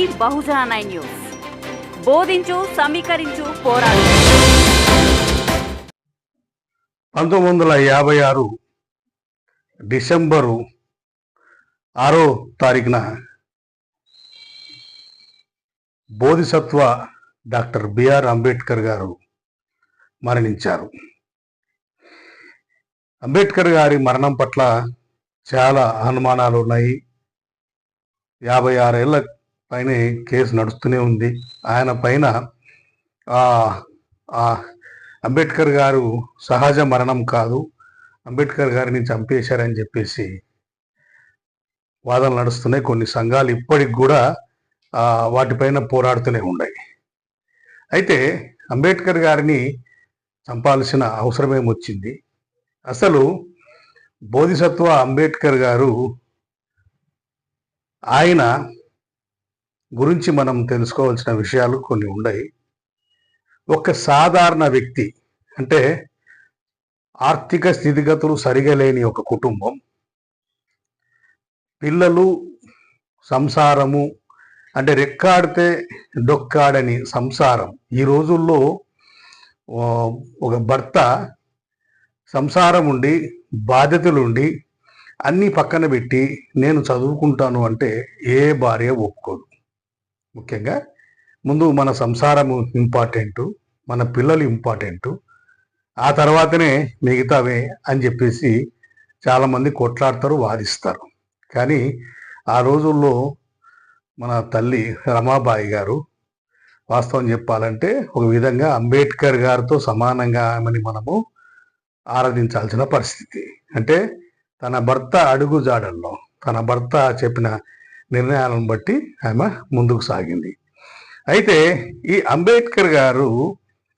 మీ Bahujan nine news. బోధించు సమీకరించు పోరాడు. పంతొమ్మిది వందల యాభై ఆరు డిసెంబరు ఆరో తారీఖున బోధిసత్వ డాక్టర్ బిఆర్ అంబేద్కర్ గారు మరణించారు. అంబేద్కర్ గారి మరణం పట్ల చాలా అనుమానాలు ఉన్నాయి యాభై ఆరేళ్ళ పైన కేసు నడుస్తూనే ఉంది. ఆయన పైన అంబేద్కర్ గారు సహజ మరణం కాదు అంబేద్కర్ గారిని చంపేశారని చెప్పేసి వాదనలు నడుస్తున్నాయి. కొన్ని సంఘాలు ఇప్పటికి కూడా వాటిపైన పోరాడుతూనే ఉన్నాయి. అయితే అంబేద్కర్ గారిని చంపాల్సిన అవసరమేం వచ్చింది అసలు బోధిసత్వ అంబేద్కర్ గారు ఆయన గురించి మనం తెలుసుకోవాల్సిన విషయాలు కొన్ని ఉన్నాయి. ఒక సాధారణ వ్యక్తి అంటే ఆర్థిక స్థితిగతులు సరిగా లేని ఒక కుటుంబం పిల్లలు సంసారము అంటే రెక్కాడితే డొక్కాడని సంసారం. ఈ రోజుల్లో ఒక భర్త సంసారం ఉండి బాధ్యతలు ఉండి అన్నీ పక్కన పెట్టి నేను చదువుకుంటాను అంటే ఏ భార్య ఒప్పుకోదు. ముఖ్యంగా ముందు మన సంసారము ఇంపార్టెంటు మన పిల్లలు ఇంపార్టెంటు ఆ తర్వాతనే మిగతావే అని చెప్పేసి చాలామంది కొట్లాడతారు వాదిస్తారు. కానీ ఆ రోజుల్లో మన తల్లి రమాబాయి గారు వాస్తవం చెప్పాలంటే ఒక విధంగా అంబేద్కర్ గారితో సమానంగా ఆమెని మనము ఆరాధించాల్సిన పరిస్థితి. అంటే తన భర్త అడుగు జాడల్లో తన భర్త చెప్పిన నిర్ణయాలను బట్టి ఆమె ముందుకు సాగింది. అయితే ఈ అంబేద్కర్ గారు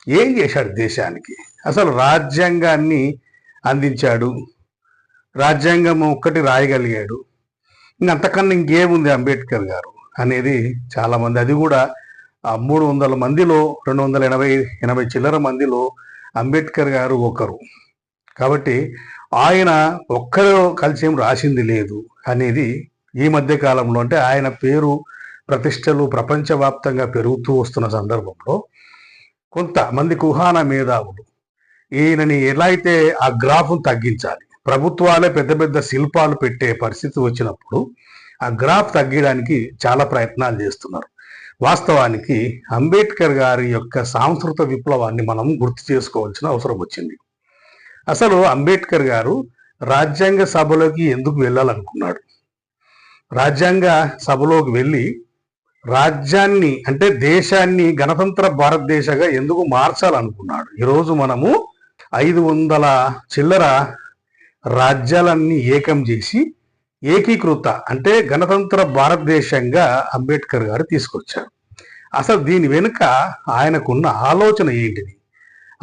ఏం చేశాడు దేశానికి? అసలు రాజ్యాంగాన్ని అందించాడు. రాజ్యాంగం ఒక్కటి రాయగలిగాడు. ఇంకంతకన్నా ఇంకేముంది అంబేద్కర్ గారు అనేది చాలామంది. అది కూడా ఆ మూడు వందల మందిలో రెండు వందల ఎనభై ఎనభై చిల్లర మందిలో అంబేద్కర్ గారు ఒకరు. కాబట్టి ఆయన ఒక్కరు కలిసి ఏం రాసింది లేదు అనేది ఈ మధ్య కాలంలో అంటే ఆయన పేరు ప్రతిష్టలు ప్రపంచవ్యాప్తంగా పెరుగుతూ వస్తున్న సందర్భంలో కొంతమంది కుహాన మేధావులు ఈయనని ఎలా అయితే ఆ గ్రాఫ్ను తగ్గించాలి ప్రభుత్వాలే పెద్ద పెద్ద శిల్పాలు పెట్టే పరిస్థితి వచ్చినప్పుడు ఆ గ్రాఫ్ తగ్గడానికి చాలా ప్రయత్నాలు చేస్తున్నారు. వాస్తవానికి అంబేద్కర్ గారి యొక్క సాంస్కృత విప్లవాన్ని మనం గుర్తు చేసుకోవాల్సిన అవసరం వచ్చింది. అసలు అంబేద్కర్ గారు రాజ్యాంగ సభలోకి ఎందుకు వెళ్ళాలనుకున్నాడు? రాజ్యాంగ సభలోకి వెళ్ళి రాజ్యాన్ని అంటే దేశాన్ని గణతంత్ర భారతదేశంగా ఎందుకు మార్చాలనుకున్నాడు? ఈరోజు మనము ఐదు వందల చిల్లర రాజ్యాలన్నీ ఏకం చేసి ఏకీకృత అంటే గణతంత్ర భారతదేశంగా అంబేద్కర్ గారు తీసుకొచ్చారు. అసలు దీని వెనుక ఆయనకున్న ఆలోచన ఏంటిది?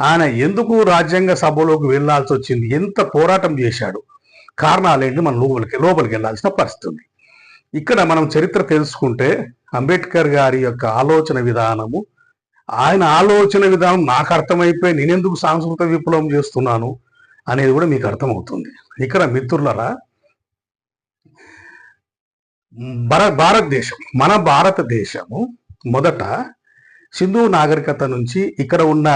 ఆయన ఎందుకు రాజ్యాంగ సభలోకి వెళ్ళాల్సి వచ్చింది? ఎంత పోరాటం చేశాడు? కారణాలు ఏంటి? మనం లోపలికి లోపలికి వెళ్ళాల్సిన పరిస్థితి ఉంది. ఇక్కడ మనం చరిత్ర తెలుసుకుంటే అంబేద్కర్ గారి యొక్క ఆలోచన విధానము ఆయన ఆలోచన విధానం నాకు అర్థమైపోయి నేనెందుకు సాంస్కృతిక విప్లవం చేస్తున్నాను అనేది కూడా మీకు అర్థమవుతుంది. ఇక్కడ మిత్రులరా భారత భారతదేశం మన భారతదేశము మొదట సింధు నాగరికత నుంచి ఇక్కడ ఉన్న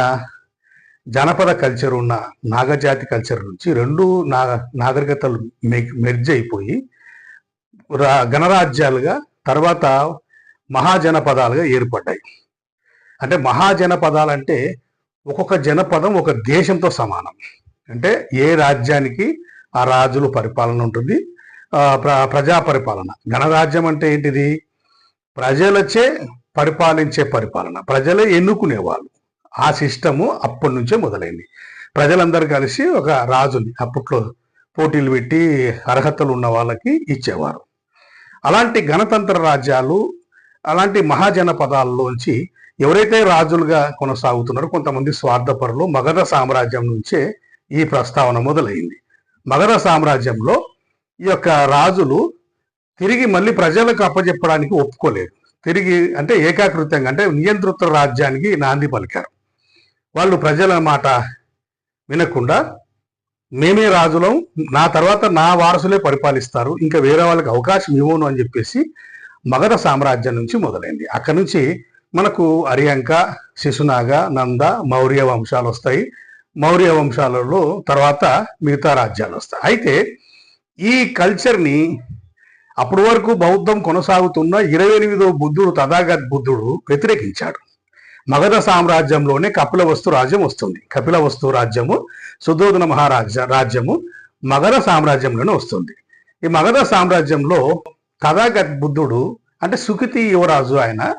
జానపద కల్చర్ ఉన్న నాగజాతి కల్చర్ నుంచి రెండు నాగ నాగరికతలు మెర్జ్ అయిపోయి గణరాజ్యాలుగా తర్వాత మహాజనపదాలుగా ఏర్పడ్డాయి. అంటే మహాజనపదాలు అంటే ఒక్కొక్క జనపదం ఒక దేశంతో సమానం. అంటే ఏ రాజ్యానికి ఆ రాజుల పరిపాలన ఉంటుంది. ప్ర ప్రజా పరిపాలన. గణరాజ్యం అంటే ఏంటిది? ప్రజలచే పరిపాలించే పరిపాలన. ప్రజలే ఎన్నుకునేవాళ్ళు. ఆ సిస్టము అప్పటి నుంచే మొదలైంది. ప్రజలందరూ కలిసి ఒక రాజుని అప్పట్లో పోటీలు పెట్టి అర్హతలు ఉన్న వాళ్ళకి ఇచ్చేవారు. అలాంటి గణతంత్ర రాజ్యాలు అలాంటి మహాజనపదాల్లోంచి ఎవరైతే రాజులుగా కొనసాగుతున్నారో కొంతమంది స్వార్థపరులు మగధ సామ్రాజ్యం నుంచే ఈ ప్రస్తావన మొదలైంది. మగధ సామ్రాజ్యంలో ఈ యొక్క రాజులు తిరిగి మళ్ళీ ప్రజలకు అప్పజెప్పడానికి ఒప్పుకోలేదు. తిరిగి అంటే ఏకాకృతంగా అంటే నియంతృత్వ రాజ్యానికి నాంది పలికారు. వాళ్ళు ప్రజల మాట వినకుండా మేమే రాజులం. నా తర్వాత నా వారసులే పరిపాలిస్తారు. ఇంకా వేరే వాళ్ళకి అవకాశం ఇవ్వను అని చెప్పేసి మగధ సామ్రాజ్యం నుంచి మొదలైంది. అక్కడి నుంచి మనకు అరియంక శిశునాగ నంద మౌర్య వంశాలు వస్తాయి. మౌర్య వంశాలలో తర్వాత మిగతా రాజ్యాలు వస్తాయి. అయితే ఈ కల్చర్ని అప్పటి వరకు బౌద్ధం కొనసాగుతున్న ఇరవై ఎనిమిదో బుద్ధుడు తథాగత్ బుద్ధుడు వ్యతిరేకించాడు. మగధ సామ్రాజ్యంలోనే కపిల వస్తు రాజ్యం వస్తుంది. కపిల వస్తు రాజ్యము సుదోధన మహారాజ రాజ్యము మగధ సామ్రాజ్యంలోనే వస్తుంది. ఈ మగధ సామ్రాజ్యంలో తథాగత్ బుద్ధుడు అంటే సుఖితి యువరాజు ఆయన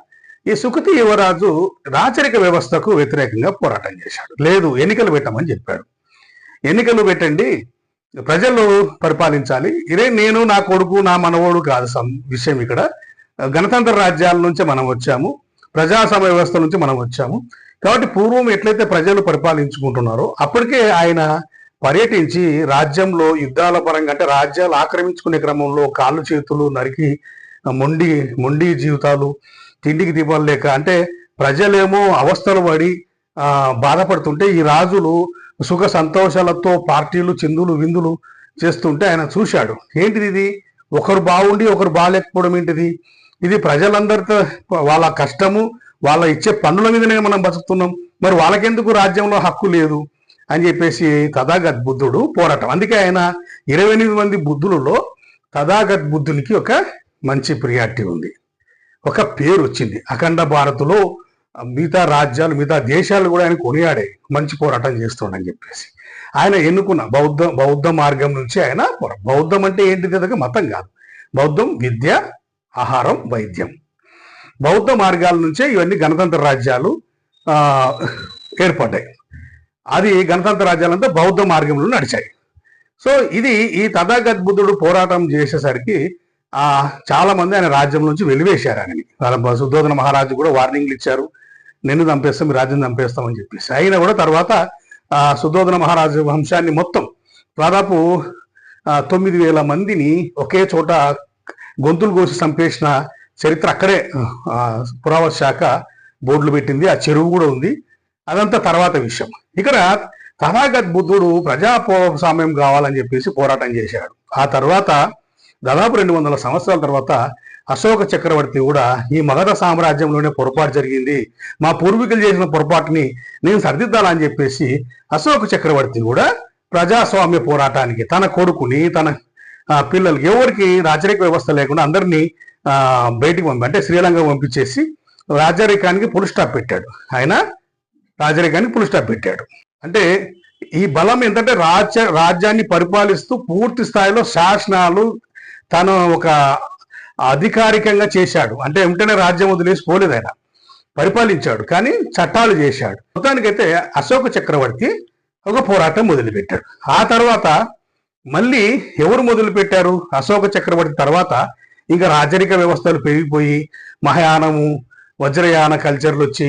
ఈ సుఖితి యువరాజు రాచరిక వ్యవస్థకు వ్యతిరేకంగా పోరాటం చేశాడు. లేదు ఎన్నికలు పెట్టమని చెప్పాడు. ఎన్నికలు పెట్టండి ప్రజలు పరిపాలించాలి. ఇదే నేను నా కొడుకు నా మనవోడు కాదు సం- విషయం ఇక్కడ. గణతంత్ర రాజ్యాల నుంచే మనం వచ్చాము. ప్రజాస్వామ్య వ్యవస్థ నుంచి మనం వచ్చాము. కాబట్టి పూర్వం ఎట్లయితే ప్రజలు పరిపాలించుకుంటున్నారో అప్పటికే ఆయన పర్యటించి రాజ్యంలో యుద్ధాల పరంగా అంటే రాజ్యాలు ఆక్రమించుకునే క్రమంలో కాళ్ళు చేతులు నరికి మొండి మొండి జీవితాలు తిండికి దీపాలు లేక అంటే ప్రజలేమో అవస్థలు పడి బాధపడుతుంటే ఈ రాజులు సుఖ సంతోషాలతో పార్టీలు చిందులు విందులు చేస్తుంటే ఆయన చూశాడు. ఏంటిది ఇది? ఒకరు బాగుండి ఒకరు బాగాలేకపోవడం ఏంటిది? ఇది ప్రజలందరితో వాళ్ళ కష్టము వాళ్ళ ఇచ్చే పన్నుల మీదనే మనం బతుకుతున్నాం. మరి వాళ్ళకెందుకు రాజ్యంలో హక్కు లేదు? అని చెప్పేసి తథాగత్ బుద్ధుడు పోరాటం. అందుకే ఆయన ఇరవై ఎనిమిది మంది బుద్ధులలో తథాగత్ బుద్ధునికి ఒక మంచి ప్రియారిటీ ఉంది. ఒక పేరు వచ్చింది. అఖండ భారత్లో మిగతా రాజ్యాలు మిగతా దేశాలు కూడా ఆయన కొనియాడే మంచి పోరాటం చేస్తుండని చెప్పేసి. ఆయన ఎన్నుకున్న బౌద్ధ బౌద్ధ మార్గం నుంచి ఆయన బౌద్ధం అంటే ఏంటిది అదొక మతం కాదు. బౌద్ధం విద్య ఆహారం వైద్యం. బౌద్ధ మార్గాల నుంచే ఇవన్నీ గణతంత్ర రాజ్యాలు ఏర్పడ్డాయి. అది గణతంత్ర రాజ్యాలంతా బౌద్ధ మార్గంలో నడిచాయి. సో ఇది ఈ తథాగత్ బుద్ధుడు పోరాటం చేసేసరికి చాలా మంది ఆయన రాజ్యం నుంచి వెలివేశారు ఆయనని. వాళ్ళ సుద్ధోధన మహారాజు కూడా వార్నింగ్లు ఇచ్చారు. నిన్ను చంపేస్తాం మీ రాజ్యం చంపేస్తామని చెప్పేసి. అయినా కూడా తర్వాత ఆ సుద్ధోధన మహారాజు వంశాన్ని మొత్తం దాదాపు తొమ్మిది వేల మందిని ఒకే చోట గొంతులు కోసి చంపేసిన చరిత్ర అక్కడే ఆ, శాఖ బోర్డులు పెట్టింది. ఆ చెరువు కూడా ఉంది. అదంతా తర్వాత విషయం. ఇక్కడ తథాగత్ బుద్ధుడు ప్రజాస్వామ్యం కావాలని చెప్పేసి పోరాటం చేశాడు. ఆ తర్వాత దాదాపు రెండు వందల సంవత్సరాల తర్వాత అశోక చక్రవర్తి కూడా ఈ మగధ సామ్రాజ్యంలోనే పొరపాటు జరిగింది. మా పూర్వీకులు చేసిన పొరపాటుని నేను సరిదిద్దాలని చెప్పేసి అశోక చక్రవర్తి కూడా ప్రజాస్వామ్య పోరాటానికి తన కొడుకుని తన ఆ, పిల్లలకి ఎవరికి రాజరిక వ్యవస్థ లేకుండా అందరినీ బయటికి పంపి అంటే శ్రీలంక పంపించేసి రాజరికానికి పుల్ స్టాప్ పెట్టాడు. ఆయన రాజరికానికి పుల్ స్టాప్ పెట్టాడు. అంటే ఈ బలం ఏంటంటే రాజ్య రాజ్యాన్ని పరిపాలిస్తూ పూర్తి స్థాయిలో శాసనాలు తను ఒక అధికారికంగా చేశాడు. అంటే వెంటనే రాజ్యం వదిలేసి పోలేదు ఆయన. పరిపాలించాడు. కానీ చట్టాలు చేశాడు. మొత్తానికైతే అశోక చక్రవర్తి ఒక పోరాటం మొదలుపెట్టాడు. ఆ తర్వాత మళ్ళీ ఎవరు మొదలు పెట్టారు అశోక చక్రవర్తి తర్వాత ఇంకా రాజరిక వ్యవస్థలు పెరిగిపోయి మహాయానము వజ్రయాన కల్చర్లు వచ్చి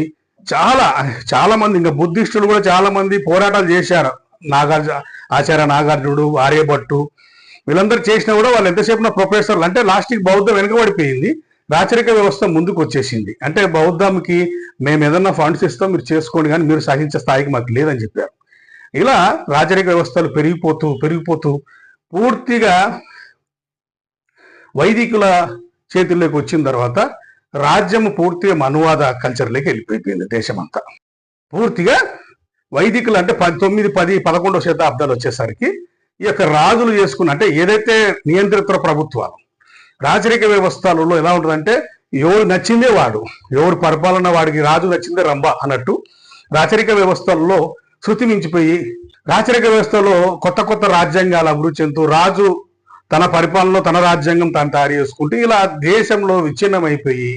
చాలా చాలా మంది ఇంకా బుద్ధిస్టులు కూడా చాలా మంది పోరాటాలు చేశారు. నాగార్జు ఆచార్య నాగార్జునుడు ఆర్యభట్టు వీళ్ళందరూ చేసినా కూడా వాళ్ళు ఎంతసేపు ప్రొఫెసర్లు అంటే లాస్ట్కి బౌద్ధం వెనుకబడిపోయింది. రాచరిక వ్యవస్థ ముందుకు వచ్చేసింది. అంటే బౌద్ధంకి మేము ఏదన్నా ఫండ్స్ ఇస్తాం మీరు చేసుకోండి కానీ మీరు సహించే స్థాయికి మాకు లేదని చెప్పారు. ఇలా రాచరిక వ్యవస్థలు పెరిగిపోతూ పెరిగిపోతూ పూర్తిగా వైదికుల చేతుల్లోకి వచ్చిన తర్వాత రాజ్యము పూర్తిగా మనువాద కల్చర్లోకి వెళ్ళిపోయింది దేశమంతా. పూర్తిగా వైదికులు అంటే తొమ్మిది పది పదకొండవ శతాబ్దాలు వచ్చేసరికి ఈ యొక్క రాజులు చేసుకున్న అంటే ఏదైతే నియంత్రిత ప్రభుత్వాలు రాజరిక వ్యవస్థలలో ఎలా ఉంటుందంటే ఎవరు నచ్చిందే వాడు ఎవరు పరిపాలన వాడికి రాజు నచ్చిందే రంభ అన్నట్టు రాచరిక వ్యవస్థల్లో శృతి మించిపోయి రాచరిక వ్యవస్థలో కొత్త కొత్త రాజ్యాంగాలు అభివృద్ధి చెందుతూ రాజు తన పరిపాలనలో తన రాజ్యాంగం తాను తయారు చేసుకుంటూ ఇలా దేశంలో విచ్ఛిన్నమైపోయి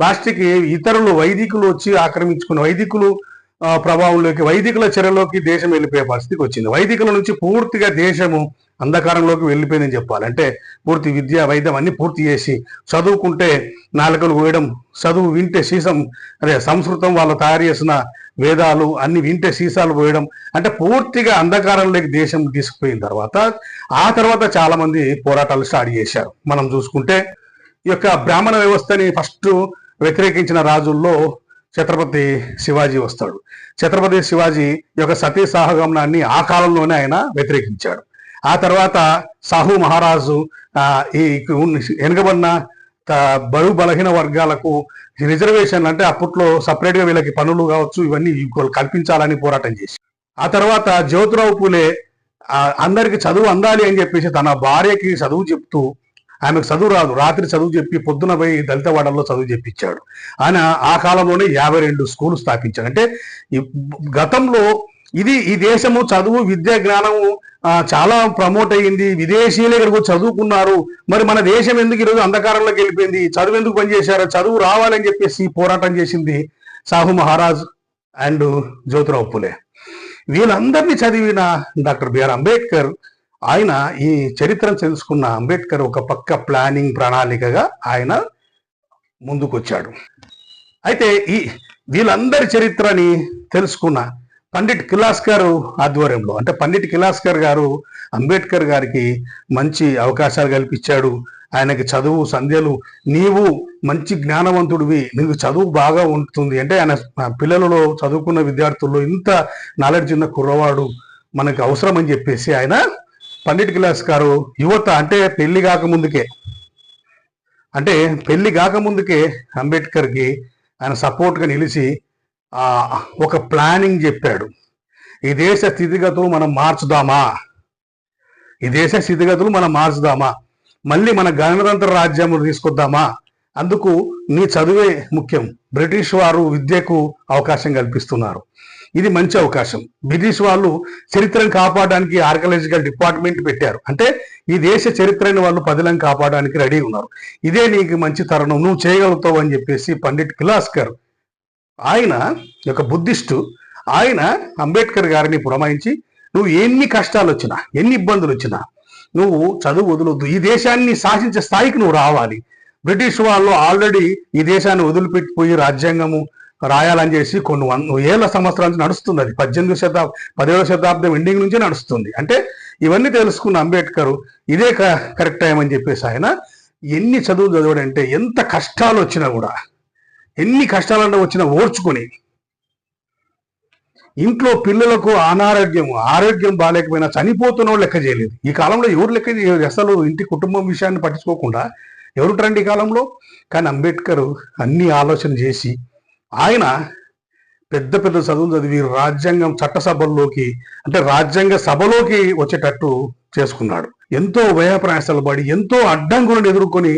లాస్ట్కి ఇతరులు వైదికులు వచ్చి ఆక్రమించుకున్న వైదికులు ప్రభావంలోకి వైదికుల చెరలోకి దేశం వెళ్ళిపోయే పరిస్థితికి వచ్చింది. వైదికుల నుంచి పూర్తిగా దేశము అంధకారంలోకి వెళ్ళిపోయిందని చెప్పాలి. అంటే పూర్తి విద్య వైద్యం అన్ని పూర్తి చేసి చదువుకుంటే నాలుకలు వేయడం చదువు వింటే సీసం అదే సంస్కృతం వాళ్ళు తయారు చేసిన వేదాలు అన్ని వింటే సీసాలు పోయడం అంటే పూర్తిగా అంధకారంలోకి దేశం తీసుకుపోయిన తర్వాత ఆ తర్వాత చాలా మంది పోరాటాలు స్టార్ట్ చేశారు. మనం చూసుకుంటే ఈ యొక్క బ్రాహ్మణ వ్యవస్థని ఫస్ట్ వ్యతిరేకించిన రాజుల్లో ఛత్రపతి శివాజీ వస్తాడు. ఛత్రపతి శివాజీ యొక్క సతీ సహగమనాన్ని ఆ కాలంలోనే ఆయన వ్యతిరేకించాడు. ఆ తర్వాత సాహు మహారాజు ఈ వెనుకబడిన త- బడు బలహీన వర్గాలకు రిజర్వేషన్ అంటే అప్పట్లో సపరేట్గా వీళ్ళకి పనులు కావచ్చు ఇవన్నీ కల్పించాలని పోరాటం చేసి. ఆ తర్వాత జ్యోతిరావు పూలే అందరికి చదువు అందాలి అని చెప్పేసి తన భార్యకి చదువు చెప్తూ ఆమెకు చదువు రాదు రాత్రి చదువు చెప్పి పొద్దున పోయి దళిత వాడల్లో చదువు చెప్పించాడు. ఆయన ఆ కాలంలోనే యాభై రెండు స్కూల్ స్థాపించాడు. అంటే గతంలో ఇది ఈ దేశము చదువు విద్య జ్ఞానము చాలా ప్రమోట్ అయ్యింది. విదేశీయులు ఇక్కడికి చదువుకున్నారు. మరి మన దేశం ఎందుకు ఈరోజు అంధకారంలోకి వెళ్ళిపోయింది? చదువు ఎందుకు పనిచేశారు? చదువు రావాలని చెప్పేసి పోరాటం చేసింది సాహు మహారాజ్ అండ్ జ్యోతిరావు పులే. వీళ్ళందరినీ చదివిన డాక్టర్ బిఆర్ అంబేద్కర్ ఆయన ఈ చరిత్రను తెలుసుకున్న అంబేద్కర్ ఒక పక్క ప్లానింగ్ ప్రణాళికగా ఆయన ముందుకొచ్చాడు. అయితే ఈ వీళ్ళందరి చరిత్రని తెలుసుకున్న పండిట్ కిలాస్కర్ ఆధ్వర్యంలో అంటే పండిట్ కిలాస్కర్ గారు అంబేద్కర్ గారికి మంచి అవకాశాలు కల్పించాడు. ఆయనకి చదువు సంధ్యలు నీవు మంచి జ్ఞానవంతుడివి నీకు చదువు బాగా ఉంటుంది. అంటే ఆయన పిల్లలలో చదువుకున్న విద్యార్థుల్లో ఇంత నాలెడ్జ్ ఉన్న కుర్రవాడు మనకు అవసరం అని చెప్పేసి ఆయన పండిట్ కిలాస్ గారు యువత అంటే పెళ్ళి కాకముందుకే అంటే పెళ్ళి కాకముందుకే అంబేద్కర్కి ఆయన సపోర్ట్గా నిలిచి ఒక ప్లానింగ్ చెప్పాడు. ఈ దేశ స్థితిగతులు మనం మార్చుదామా? ఈ దేశ స్థితిగతులు మనం మార్చుదామా? మళ్ళీ మన గణతంత్ర రాజ్యం తీసుకొద్దామా? అందుకు నీ చదువే ముఖ్యం. బ్రిటిష్ వారు విద్యకు అవకాశం కల్పిస్తున్నారు. ఇది మంచి అవకాశం. బ్రిటిష్ వాళ్ళు చరిత్రను కాపాడడానికి ఆర్కలాజికల్ డిపార్ట్మెంట్ పెట్టారు. అంటే ఈ దేశ చరిత్రని వాళ్ళు పదిలం కాపాడడానికి రెడీ ఉన్నారు. ఇదే నీకు మంచి తరుణం. నువ్వు చేయగలుగుతావు అని చెప్పేసి పండిట్ కిలాస్కర్ ఆయన ఒక బుద్ధిస్టు ఆయన అంబేద్కర్ గారిని పురమాయించి నువ్వు ఎన్ని కష్టాలు వచ్చినా ఎన్ని ఇబ్బందులు వచ్చినా నువ్వు చదువు వదలొద్దు. ఈ దేశాన్ని శాసించే స్థాయికి నువ్వు రావాలి. బ్రిటిష్ వాళ్ళు ఆల్రెడీ ఈ దేశాన్ని వదిలిపెట్టిపోయి రాజ్యాంగము రాయాలని చేసి కొన్ని వంద ఏళ్ళ సంవత్సరాల నుంచి నడుస్తుంది అది పద్దెనిమిది శతాబ్దం పదిహేడవ శతాబ్దం ఎండింగ్ నుంచే నడుస్తుంది. అంటే ఇవన్నీ తెలుసుకున్న అంబేద్కర్ ఇదే క- కరెక్ట్ టైం అని చెప్పేసి ఆయన ఎన్ని చదువులు చదవడంటే ఎంత కష్టాలు వచ్చినా కూడా ఎన్ని కష్టాలన్నా వచ్చినా ఓర్చుకొని ఇంట్లో పిల్లలకు అనారోగ్యం ఆరోగ్యం బాగాలేకపోయినా చనిపోతున్న వాళ్ళు లెక్క చేయలేదు. ఈ కాలంలో ఎవరు లెక్క అసలు ఇంటి కుటుంబం విషయాన్ని పట్టించుకోకుండా ఎవరుంటారండి ఈ కాలంలో? కానీ అంబేద్కర్ అన్ని ఆలోచన చేసి ఆయన పెద్ద పెద్ద చదువులు చదివి రాజ్యాంగం చట్టసభల్లోకి అంటే రాజ్యాంగ సభలోకి వచ్చేటట్టు చేసుకున్నాడు. ఎంతో వ్యయప్రయాసాలు పడి ఎంతో అడ్డంకులను ఎదుర్కొని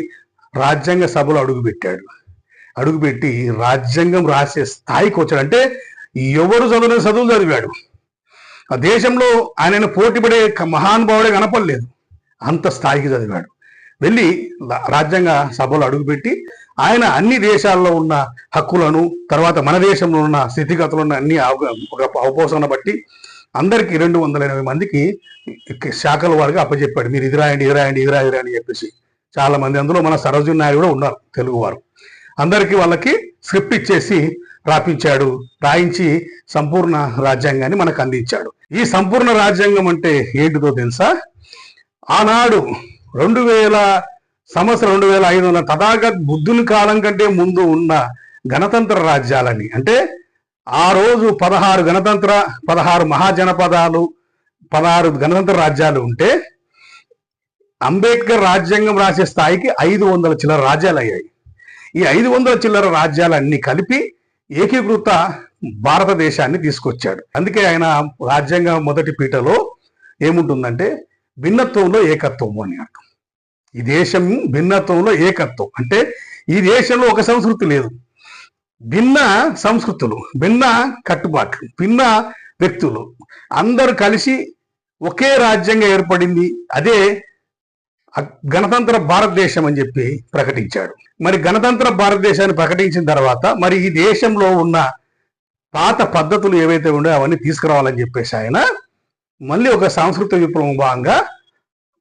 రాజ్యాంగ సభలో అడుగుపెట్టాడు. అడుగుపెట్టి రాజ్యాంగం రాసే స్థాయికి వచ్చాడు. అంటే ఎవరు చదివిన చదువులు చదివాడు. ఆ దేశంలో ఆయనను పోటీపడే మహానుభావుడే కనపడలేదు. అంత స్థాయికి చదివాడు. వెళ్ళి రాజ్యాంగ సభలో అడుగుపెట్టి ఆయన అన్ని దేశాల్లో ఉన్న హక్కులను తర్వాత మన దేశంలో ఉన్న స్థితిగతులను అన్ని ఒక అవపోసన బట్టి అందరికి రెండు వందల ఎనభై మందికి శాఖల వారిగా అప్పచెప్పాడు మీరు ఇది రాయండి ఇది రాయండి ఇది రాయండి అని చెప్పేసి. చాలా మంది అందులో మన సరోజు నాయుడు కూడా ఉన్నారు తెలుగు వారు. అందరికీ వాళ్ళకి స్క్రిప్ట్ ఇచ్చేసి రాపించాడు రాయించి సంపూర్ణ రాజ్యాంగాన్ని మనకు అందించాడు. ఈ సంపూర్ణ రాజ్యాంగం అంటే ఏంటిదో తెలుసా? ఆనాడు రెండు వేల సంవత్సరం రెండు వేల ఐదు వందల తథాగత్ బుద్ధుని కాలం కంటే ముందు ఉన్న గణతంత్ర రాజ్యాలని. అంటే ఆ రోజు పదహారు గణతంత్ర పదహారు మహాజనపదాలు పదహారు గణతంత్ర రాజ్యాలు ఉంటే అంబేద్కర్ రాజ్యాంగం రాసే స్థాయికి ఐదు వందల చిల్లర రాజ్యాలు అయ్యాయి ఈ ఐదు వందల చిల్లర రాజ్యాలన్నీ కలిపి ఏకీకృత భారతదేశాన్ని తీసుకొచ్చాడు. అందుకే ఆయన రాజ్యాంగ మొదటి పీటలో ఏముంటుందంటే భిన్నత్వంలో ఏకత్వం అని అర్థం. ఈ దేశం భిన్నత్వంలో ఏకత్వం. అంటే ఈ దేశంలో ఒక సంస్కృతి లేదు. భిన్న సంస్కృతులు భిన్న కట్టుబాట్లు భిన్న వ్యక్తులు అందరూ కలిసి ఒకే రాజ్యంగా ఏర్పడింది. అదే గణతంత్ర భారతదేశం అని చెప్పి ప్రకటించాడు. మరి గణతంత్ర భారతదేశాన్ని ప్రకటించిన తర్వాత మరి ఈ దేశంలో ఉన్న పాత పద్ధతులు ఏవైతే ఉన్నాయో అవన్నీ తీసుకురావాలని చెప్పేసి ఆయన మళ్ళీ ఒక సాంస్కృతిక విప్లవం భాగంగా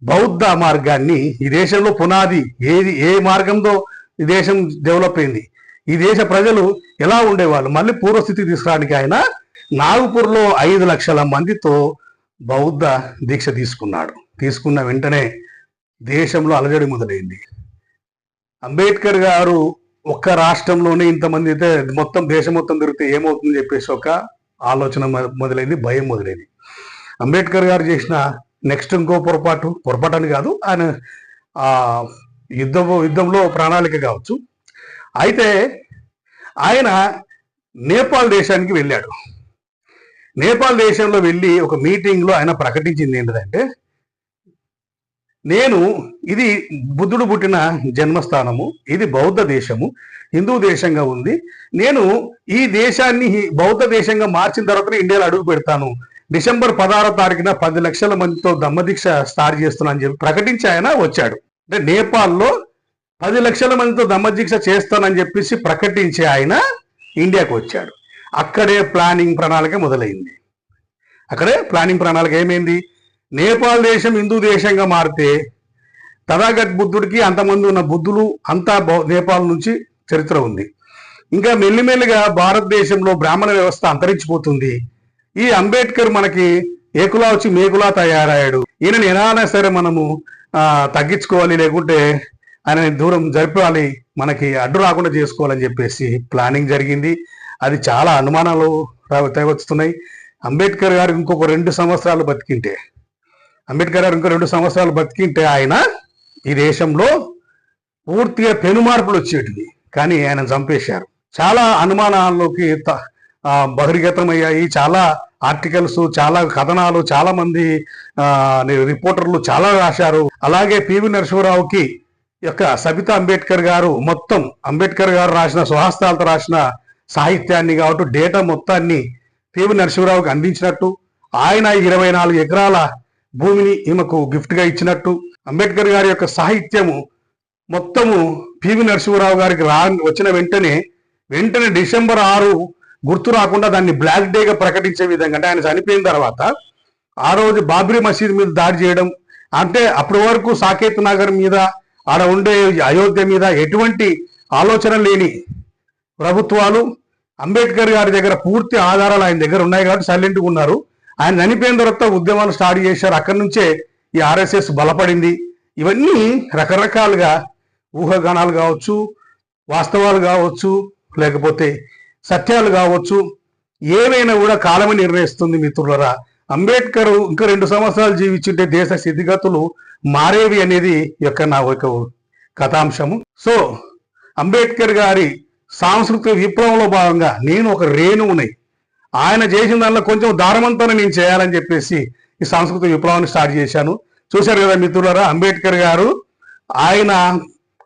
బౌద్ధ మార్గాన్ని ఈ దేశంలో పునాది ఏది ఏ మార్గంతో ఈ దేశం డెవలప్ అయింది ఈ దేశ ప్రజలు ఎలా ఉండేవాళ్ళు మళ్ళీ పూర్వస్థితి తీసుకురావడానికి ఆయన నాగపూర్లో ఐదు లక్షల మందితో బౌద్ధ దీక్ష తీసుకున్నాడు. తీసుకున్న వెంటనే దేశంలో అలజడి మొదలైంది. అంబేద్కర్ గారు ఒక్క రాష్ట్రంలోనే ఇంతమంది అయితే మొత్తం దేశం మొత్తం తిరిగితే ఏమవుతుందని చెప్పేసి ఒక ఆలోచన మొదలైంది భయం మొదలైంది. అంబేద్కర్ గారు చేసిన నెక్స్ట్ ఇంకో పొరపాటు పొరపాటు అని కాదు ఆయన యుద్ధం యుద్ధంలో ప్రణాళిక కావచ్చు. అయితే ఆయన నేపాల్ దేశానికి వెళ్ళాడు. నేపాల్ దేశంలో వెళ్ళి ఒక మీటింగ్లో ఆయన ప్రకటించింది ఏంటంటే నేను ఇది బుద్ధుడు పుట్టిన జన్మస్థానము ఇది బౌద్ధ దేశము హిందూ దేశంగా ఉంది. నేను ఈ దేశాన్ని బౌద్ధ దేశంగా మార్చిన తర్వాత ఇండియాలో అడుగు పెడతాను. డిసెంబర్ పదహారో తారీఖున పది లక్షల మందితో దమ్మదీక్ష స్టార్ట్ చేస్తున్నా అని చెప్పి ప్రకటించి ఆయన వచ్చాడు. అంటే నేపాల్లో పది లక్షల మందితో దమ్మదీక్ష చేస్తానని చెప్పేసి ప్రకటించి ఆయన ఇండియాకు వచ్చాడు. అక్కడే ప్లానింగ్ ప్రణాళిక మొదలైంది. అక్కడే ప్లానింగ్ ప్రణాళిక ఏమైంది? నేపాల్ దేశం హిందూ దేశంగా మారితే తథాగత్ బుద్ధుడికి అంతమంది ఉన్న బుద్ధులు అంతా బౌ- నేపాల్ నుంచి చరిత్ర ఉంది. ఇంకా మెల్లిమెల్లిగా భారతదేశంలో బ్రాహ్మణ వ్యవస్థ అంతరించిపోతుంది. ఈ అంబేద్కర్ మనకి ఏకులా వచ్చి మేకులా తయారయ్యాడు. ఈయనని ఎలానా సరే మనము తగ్గించుకోవాలి లేకుంటే ఆయన దూరం జరపాలి మనకి అడ్డు రాకుండా చేసుకోవాలని చెప్పేసి ప్లానింగ్ జరిగింది. అది చాలా అనుమానాలు వస్తున్నాయి అంబేద్కర్ గారు ఇంకొక రెండు సంవత్సరాలు బతికింటే అంబేద్కర్ గారు ఇంకో రెండు సంవత్సరాలు బతికింటే ఆయన ఈ దేశంలో పూర్తిగా పెను మార్పులు వచ్చేటివి. కానీ ఆయన చంపేశారు. చాలా అనుమానాల్లోకి త- బహిర్గతమయ్యాయి. చాలా ఆర్టికల్స్ చాలా కథనాలు చాలా మంది రిపోర్టర్లు చాలా రాశారు. అలాగే పివి నరసింహరావుకి యొక్క సబితా అంబేద్కర్ గారు మొత్తం అంబేద్కర్ గారు రాసిన సుహాస్తాలతో రాసిన సాహిత్యాన్ని కాబట్టి డేటా మొత్తాన్ని పివి నరసింహరావుకి అందించినట్టు. ఆయన ఇరవై నాలుగు ఎకరాల భూమిని ఈమెకు గిఫ్ట్గా ఇచ్చినట్టు అంబేద్కర్ గారి యొక్క సాహిత్యము మొత్తము పివి నరసింహరావు గారికి రా వచ్చిన వెంటనే వెంటనే డిసెంబర్ ఆరు గుర్తు రాకుండా దాన్ని బ్లాక్ డేగా ప్రకటించే విధంగా అంటే ఆయన చనిపోయిన తర్వాత ఆ రోజు బాబ్రీ మసీద్ మీద దాడి చేయడం అంటే అప్పటి వరకు సాకేత్ నగర్ మీద ఆడ ఉండే అయోధ్య మీద ఎటువంటి ఆలోచన లేని ప్రభుత్వాలు అంబేద్కర్ గారి దగ్గర పూర్తి ఆధారాలు ఆయన దగ్గర ఉన్నాయి కాబట్టి సైలెంట్గా ఉన్నారు. ఆయన చనిపోయిన తర్వాత ఉద్యమాలు స్టార్ట్ చేశారు. అక్కడి నుంచే ఈ ఆర్ఎస్ఎస్ బలపడింది. ఇవన్నీ రకరకాలుగా ఊహాగానాలు కావచ్చు వాస్తవాలు కావచ్చు లేకపోతే సత్యాలు కావచ్చు ఏవైనా కూడా కాలమే నిర్ణయిస్తుంది మిత్రులరా. అంబేద్కర్ ఇంకా రెండు సంవత్సరాలు జీవించుంటే దేశ స్థితిగతులు మారేవి అనేది యొక్క నా ఒక కథాంశము. సో అంబేద్కర్ గారి సాంస్కృతిక విప్లవంలో భాగంగా నేను ఒక రేణువునై ఆయన చేసిన దానిలో కొంచెం దారమంతా నేను చేయాలని చెప్పేసి ఈ సాంస్కృతిక విప్లవాన్ని స్టార్ట్ చేశాను. చూశారు కదా మిత్రులారా అంబేద్కర్ గారు ఆయన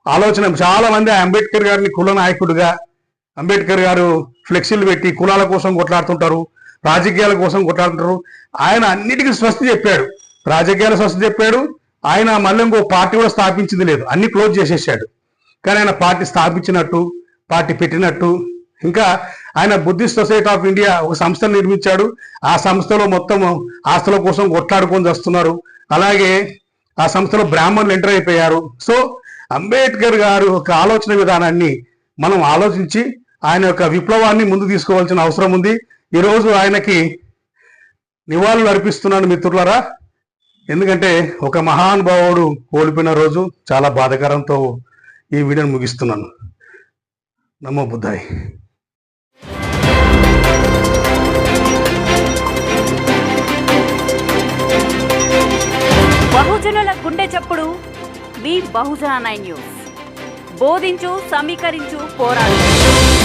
ఆలోచన చాలా మంది అంబేద్కర్ గారిని కుల నాయకుడిగా అంబేద్కర్ గారు ఫ్లెక్సీలు పెట్టి కులాల కోసం కొట్లాడుతుంటారు రాజకీయాల కోసం కొట్లాడుతుంటారు. ఆయన అన్నిటికీ స్వస్తి చెప్పాడు. రాజకీయాల స్వస్తి చెప్పాడు. ఆయన మళ్ళీ ఇంకో పార్టీ కూడా స్థాపించింది లేదు. అన్ని క్లోజ్ చేసేసాడు. కానీ ఆయన పార్టీ స్థాపించినట్టు పార్టీ పెట్టినట్టు ఇంకా ఆయన బుద్ధిస్ట్ సొసైటీ ఆఫ్ ఇండియా ఒక సంస్థను నిర్మించాడు. ఆ సంస్థలో మొత్తం ఆస్తుల కోసం కొట్లాడుకొని వస్తున్నారు అలాగే ఆ సంస్థలో బ్రాహ్మణులు ఎంటర్ అయిపోయారు. సో అంబేద్కర్ గారు ఒక ఆలోచన విధానాన్ని మనం ఆలోచించి ఆయన యొక్క విప్లవాన్ని ముందు తీసుకోవాల్సిన అవసరం ఉంది. ఈరోజు ఆయనకి నివాళులు అర్పిస్తున్నాను మిత్రులరా. ఎందుకంటే ఒక మహానుభావుడు ఓడిపోయిన రోజు చాలా బాధాకరంతో ఈ వీడియోని ముగిస్తున్నాను. నమో బుద్ధాయ్. బహుజనుల గుండె చప్పుడు. మీ బహుజన నైన్ న్యూస్. బోధించు సమీకరించు పోరాడు.